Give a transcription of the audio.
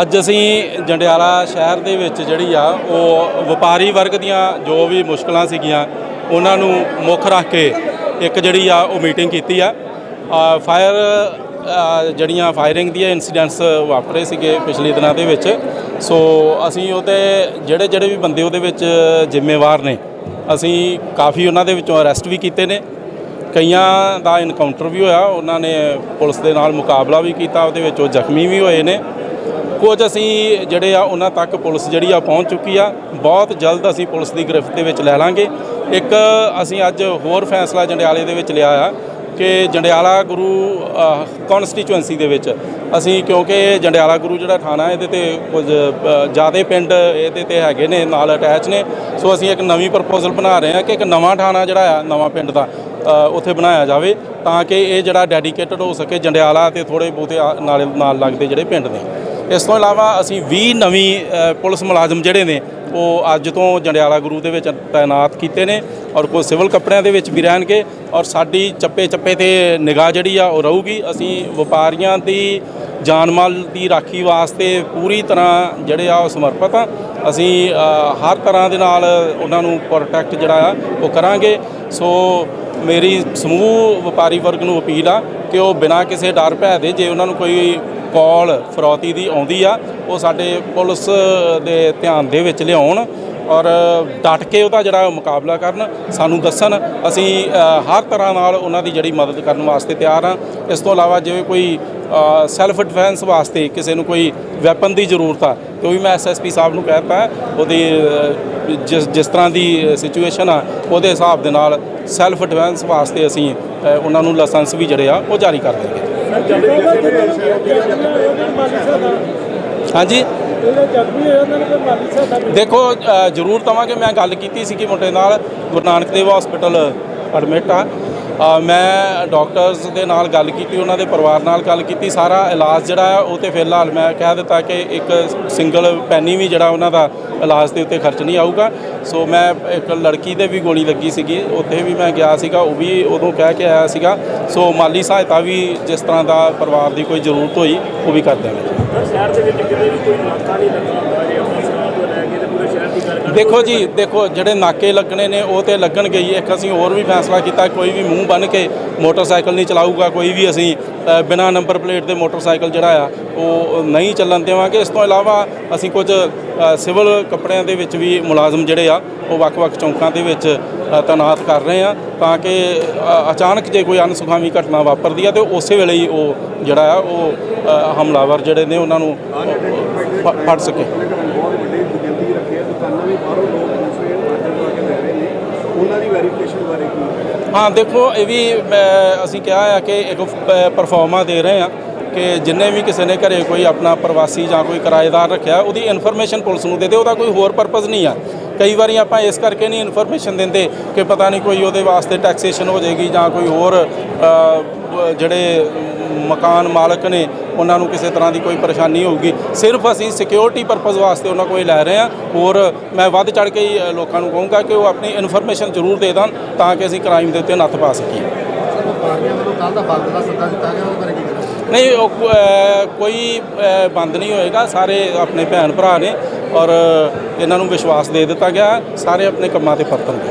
ਅੱਜ ਅਸੀਂ ਜੰਡਿਆਲਾ ਸ਼ਹਿਰ ਦੇ ਵਿੱਚ ਜਿਹੜੀ ਆ, ਉਹ ਵਪਾਰੀ ਵਰਗ ਦੀਆਂ ਜੋ ਵੀ ਮੁਸ਼ਕਲਾਂ ਸੀਗੀਆਂ, ਉਹਨਾਂ ਨੂੰ ਮੁੱਖ ਰੱਖ ਕੇ ਇੱਕ ਜਿਹੜੀ ਆ, ਉਹ ਮੀਟਿੰਗ ਕੀਤੀ ਆ। ਫਾਇਰ ਜਿਹੜੀਆਂ ਫਾਇਰਿੰਗ ਦੀਆਂ ਇਨਸੀਡੈਂਟਸ ਵਾਪਰੇ ਸੀਗੇ ਪਿਛਲੇ ਦਿਨਾਂ ਦੇ ਵਿੱਚ। ਸੋ ਅਸੀਂ ਉਹਦੇ, ਜਿਹੜੇ ਜਿਹੜੇ ਵੀ ਬੰਦੇ ਉਹਦੇ ਵਿੱਚ ਜ਼ਿੰਮੇਵਾਰ ਨੇ, ਅਸੀਂ ਕਾਫੀ ਉਹਨਾਂ ਦੇ ਵਿੱਚੋਂ ਅਰੈਸਟ ਵੀ ਕੀਤੇ ਨੇ। ਕਈਆਂ ਦਾ ਇਨਕਾਊਂਟਰ ਵੀ ਹੋਇਆ, ਉਹਨਾਂ ਨੇ ਪੁਲਿਸ ਦੇ ਨਾਲ ਮੁਕਾਬਲਾ ਵੀ ਕੀਤਾ, ਉਹਦੇ ਵਿੱਚ ਉਹ ਜ਼ਖਮੀ ਵੀ ਹੋਏ ਨੇ। ਕੁਝ ਅਸੀਂ ਜਿਹੜੇ ਆ ਉਹਨਾਂ ਤੱਕ ਪੁਲਿਸ ਜਿਹੜੀ ਆ ਪਹੁੰਚ ਚੁੱਕੀ ਆ। ਬਹੁਤ ਜਲਦ ਅਸੀਂ ਪੁਲਿਸ ਦੀ ਗ੍ਰਿਫਤ ਦੇ ਵਿੱਚ ਲੈ ਲਾਂਗੇ। ਇੱਕ ਅਸੀਂ ਅੱਜ ਹੋਰ ਫੈਸਲਾ ਜੰਡਿਆਲੇ ਦੇ ਵਿੱਚ ਲਿਆ ਆ ਕਿ ਜੰਡਿਆਲਾ ਗੁਰੂ ਕਨਸਟੀਚੁਐਂਸੀ ਦੇ ਵਿੱਚ ਅਸੀਂ ਕਿਉਂਕਿ ਜੰਡਿਆਲਾ ਗੁਰੂ ਜਿਹੜਾ ਥਾਣਾ ਇਹਦੇ ਤੇ ਕੁਝ ਜ਼ਿਆਦਾ ਪਿੰਡ ਇਹਦੇ ਤੇ ਹੈਗੇ ਨੇ, ਨਾਲ ਅਟੈਚ ਨੇ। ਸੋ ਅਸੀਂ ਇੱਕ ਨਵੀਂ ਪ੍ਰਪੋਜ਼ਲ ਬਣਾ ਰਹੇ ਹਾਂ ਕਿ ਇੱਕ ਨਵਾਂ ਥਾਣਾ ਜਿਹੜਾ ਆ, ਨਵਾਂ ਪਿੰਡ ਦਾ ਉੱਥੇ ਬਣਾਇਆ ਜਾਵੇ ਤਾਂ ਕਿ ਇਹ ਜਿਹੜਾ ਡੈਡੀਕੇਟਡ ਹੋ ਸਕੇ ਜੰਡਿਆਲਾ ਤੇ ਥੋੜੇ ਬਹੁਤੇ ਆ- ਨਾਲ ਨਾਲ ਲੱਗਦੇ ਜਿਹੜੇ ਪਿੰਡ ਨੇ। ਇਸ ਤੋਂ ਇਲਾਵਾ ਅਸੀਂ 20 ਨਵੀਂ ਪੁਲਿਸ ਮੁਲਾਜ਼ਮ ਜਿਹੜੇ ਨੇ, ਉਹ ਅੱਜ ਤੋਂ ਜੰਡਿਆਲਾ ਗੁਰੂ ਦੇ ਵਿੱਚ ਤਾਇਨਾਤ ਕੀਤੇ ਨੇ ਔਰ ਕੋਈ ਸਿਵਲ ਕੱਪੜਿਆਂ ਦੇ ਵਿੱਚ ਵੀ ਰਹਿਣਗੇ ਔਰ ਸਾਡੀ ਚੱਪੇ ਚੱਪੇ ਤੇ ਨਿਗਾਹ ਜਿਹੜੀ ਆ, ਉਹ ਰਹੂਗੀ। ਅਸੀਂ ਵਪਾਰੀਆਂ ਦੀ ਜਾਨ ਮਾਲ ਦੀ ਰਾਖੀ ਵਾਸਤੇ ਪੂਰੀ ਤਰ੍ਹਾਂ ਜਿਹੜੇ ਆ, ਉਹ ਸਮਰਪਿਤ ਆ। ਅਸੀਂ ਹਰ ਤਰ੍ਹਾਂ ਦੇ ਨਾਲ ਉਹਨਾਂ ਨੂੰ ਪ੍ਰੋਟੈਕਟ ਜਿਹੜਾ ਆ, ਉਹ ਕਰਾਂਗੇ। ਸੋ ਮੇਰੀ ਸਮੂਹ ਵਪਾਰੀ ਵਰਗ ਨੂੰ ਅਪੀਲ ਆ ਕਿ ਉਹ ਬਿਨਾਂ ਕਿਸੇ ਡਰ ਭੈ ਦੇ ਜੇ ਉਹਨਾਂ ਨੂੰ ਕੋਈ ਕਾਲ ਫਰੌਤੀ ਦੀ ਆਉਂਦੀ ਆ, ਉਹ ਸਾਡੇ ਪੁਲਿਸ ਦੇ ਧਿਆਨ ਦੇ ਵਿੱਚ ਲਿਆਉਣ ਔਰ ਡਟ ਕੇ ਉਹਦਾ ਜਿਹੜਾ ਮੁਕਾਬਲਾ ਕਰਨ, ਸਾਨੂੰ ਦੱਸਣ, ਅਸੀਂ ਹਰ ਤਰ੍ਹਾਂ ਨਾਲ ਉਹਨਾਂ ਦੀ ਜਿਹੜੀ ਮਦਦ ਕਰਨ ਵਾਸਤੇ ਤਿਆਰ ਹਾਂ ਇਸ ਤੋਂ ਇਲਾਵਾ ਜਿਵੇਂ ਕੋਈ ਸੈਲਫ ਡਿਫੈਂਸ ਵਾਸਤੇ ਕਿਸੇ ਨੂੰ ਕੋਈ ਵੈਪਨ ਦੀ ਜ਼ਰੂਰਤ ਆ, ਤੇ ਉਹ ਵੀ ਮੈਂ ਐਸਐਸਪੀ ਸਾਹਿਬ ਨੂੰ ਕਹਿਤਾ ਹੈ ਉਹਦੀ ਜਿਸ ਜਿਸ ਤਰ੍ਹਾਂ ਦੀ ਸਿਚੁਏਸ਼ਨ ਆ, ਉਹਦੇ ਹਿਸਾਬ ਦੇ ਨਾਲ ਸੈਲਫ ਡਿਫੈਂਸ ਵਾਸਤੇ ਅਸੀਂ ਉਹਨਾਂ ਨੂੰ ਲਾਇਸੈਂਸ ਵੀ ਜਿਹੜੇ ਆ, ਉਹ ਜਾਰੀ ਕਰ ਦੇਣਗੇ। ਹਾਂਜੀ। ਦੇਖੋ ਜ਼ਰੂਰ ਤਵਾਂਗੇ ਮੈਂ ਗੱਲ ਕੀਤੀ ਸੀ ਕਿ ਮੁੰਡੇ ਨਾਲ। ਗੁਰੂ ਨਾਨਕ ਦੇਵ ਹਸਪੀਟਲ ਐਡਮਿਟ ਆ। ਮੈਂ ਡਾਕਟਰਸ ਦੇ ਨਾਲ ਗੱਲ ਕੀਤੀ, ਉਹਨਾਂ ਦੇ ਪਰਿਵਾਰ ਨਾਲ ਗੱਲ ਕੀਤੀ, ਸਾਰਾ ਇਲਾਜ ਜਿਹੜਾ ਹੈ ਉਹ ਤੇ ਫਿਲਹਾਲ ਮੈਂ ਕਹਿ ਦਿੱਤਾ ਕਿ ਇੱਕ ਸਿੰਗਲ ਪੈਨੀ ਵੀ ਜਿਹੜਾ ਉਹਨਾਂ ਦਾ ਇਲਾਜ ਦੇ ਉੱਤੇ ਖਰਚ ਨਹੀਂ ਆਊਗਾ। ਸੋ ਮੈਂ ਇੱਕ ਲੜਕੀ ਦੇ ਵੀ ਗੋਲੀ ਲੱਗੀ ਸੀਗੀ, ਉੱਥੇ ਵੀ ਮੈਂ ਗਿਆ ਸੀਗਾ, ਉਹ ਵੀ ਉਦੋਂ ਕਹਿ ਕੇ ਆਇਆ ਸੀਗਾ। ਸੋ ਮਾਲੀ ਸਹਾਇਤਾ ਵੀ ਜਿਸ ਤਰ੍ਹਾਂ ਦਾ ਪਰਿਵਾਰ ਦੀ ਕੋਈ ਜ਼ਰੂਰਤ ਹੋਈ, ਉਹ ਵੀ ਕਰ ਦਿਆਂਗੇ। ਸ਼ਹਿਰ ਦੇ ਵਿੱਚ ਕਿਤੇ ਵੀ ਕੋਈ ਨਾਕਾ ਨਹੀਂ ਲੱਗਾ ਦੇਖੋ ਜੀ ਦੇਖੋ ਜਿਹੜੇ ਨਾਕੇ ਲੱਗਣੇ ਨੇ ਉਹ ਤੇ ਲੱਗਣਗੇ ਹੀ। ਇੱਕ ਅਸੀਂ ਹੋਰ ਵੀ ਫੈਸਲਾ ਕੀਤਾ ਕੋਈ ਵੀ ਮੂੰਹ ਬੰਨ ਕੇ ਮੋਟਰਸਾਈਕਲ ਨਹੀਂ ਚਲਾਊਗਾ ਕੋਈ ਵੀ ਅਸੀਂ ਅ, ਬਿਨਾਂ ਨੰਬਰ ਪਲੇਟ ਦੇ ਮੋਟਰਸਾਈਕਲ ਜਿਹੜਾ ਆ ਉਹ ਨਹੀਂ ਚੱਲਣ ਦੇਵਾਂਗੇ। ਇਸ ਤੋਂ ਇਲਾਵਾ ਅਸੀਂ ਕੁਝ ਸਿਵਲ ਕੱਪੜਿਆਂ ਦੇ ਵਿੱਚ ਵੀ ਮੁਲਾਜ਼ਮ ਜਿਹੜੇ ਆ ਉਹ ਵੱਖ-ਵੱਖ ਚੌਂਕਾਂ ਦੇ ਵਿੱਚ ਅ, ਕਰ ਰਹੇ ਆ ਤਾਂ ਕਿ ਅਚਾਨਕ ਜੇ ਕੋਈ ਅਨਸੁਖਾਵੀ ਘਟਨਾ ਵਾਪਰਦੀ ਆ ਤੇ ਉਸੇ ਵੇਲੇ ਹੀ ਉਹ ਜਿਹੜਾ ਆ ਉਹ ਹਮਲਾਵਰ ਜਿਹੜੇ ਨੇ ਉਹਨਾਂ ਨੂੰ ਫੜ ਸਕੇ ਬਹੁਤ ਵੱਡੀ ਗਿਣਤੀ ਰੱਖੀ ਹੈ ਦੁਕਾਨਾਂ ਵੀ ਬਾਹਰੋਂ ਲੋਕ ਦੂਸਰੇ ਮਾਰਕੀਟ ਤੋਂ ਕੇ ਲੈ ਰਹੇ ਨੇ। ਉਹਨਾਂ ਦੀ ਵੈਰੀਫਿਕੇਸ਼ਨ ਬਾਰੇ ਕੀ ਹਾਂ, ਦੇਖੋ, ਇਹ ਵੀ ਅਸੀਂ ਕਿਹਾ ਆ ਕਿ ਇੱਕ ਪਰਫਾਰਮਾ ਦੇ ਰਹੇ ਹਾਂ ਕਿ ਜਿੰਨੇ ਵੀ ਕਿਸੇ ਨੇ ਘਰੇ ਕੋਈ ਆਪਣਾ ਪ੍ਰਵਾਸੀ ਜਾਂ ਕੋਈ ਕਿਰਾਏਦਾਰ ਰੱਖਿਆ, ਉਹਦੀ ਇਨਫੋਰਮੇਸ਼ਨ ਪੁਲਿਸ ਨੂੰ ਦੇ ਦੇ ਉਹਦਾ ਕੋਈ ਹੋਰ ਪਰਪਸ ਨਹੀਂ ਆ। ਕਈ ਵਾਰੀ ਆਪਾਂ ਇਸ ਕਰਕੇ ਨਹੀਂ ਇਨਫੋਰਮੇਸ਼ਨ ਦਿੰਦੇ ਕਿ ਪਤਾ ਨਹੀਂ ਕੋਈ ਉਹਦੇ ਵਾਸਤੇ ਟੈਕਸੇਸ਼ਨ ਹੋ ਜਾਏਗੀ ਜਾਂ ਕੋਈ ਹੋਰ ਜਿਹੜੇ ਮਕਾਨ ਮਾਲਕ ਨੇ ਉਹਨਾਂ ਨੂੰ ਕਿਸੇ ਤਰ੍ਹਾਂ ਦੀ ਕੋਈ ਪਰੇਸ਼ਾਨੀ ਹੋਊਗੀ। ਸਿਰਫ ਅਸੀਂ ਸਿਕਿਉਰਿਟੀ ਪਰਪਸ ਵਾਸਤੇ ਉਹਨਾਂ ਕੋਲ ਲੈ ਰਹੇ ਹਾਂ ਹੋਰ ਮੈਂ ਵੱਧ ਚੜ ਕੇ ਹੀ ਲੋਕਾਂ ਨੂੰ ਕਹੂੰਗਾ ਕਿ ਉਹ ਆਪਣੀ ਇਨਫੋਰਮੇਸ਼ਨ ਜ਼ਰੂਰ ਦੇ ਦੇਣ ਤਾਂ ਕਿ ਅਸੀਂ ਕ੍ਰਾਈਮ ਦੇ ਉੱਤੇ ਨੱਥ ਪਾ ਸਕੀਏ। ਕੱਲ ਦਾ ਬੰਦ ਦਾ ਸੱਦਾ ਦਿੱਤਾ ਗਿਆ ਉਹਦੇ ਬਾਰੇ ਕੀ ਨਹੀਂ ਉਹ ਕੋਈ ਬੰਦ ਨਹੀਂ ਹੋਏਗਾ। ਸਾਰੇ ਆਪਣੇ ਭੈਣ ਭਰਾ ਨੇ ਔਰ ਇਹਨਾਂ ਨੂੰ ਵਿਸ਼ਵਾਸ ਦੇ ਦਿੱਤਾ ਗਿਆ। ਸਾਰੇ ਆਪਣੇ ਕੰਮਾਂ ਤੇ ਪਰਤਣਗੇ।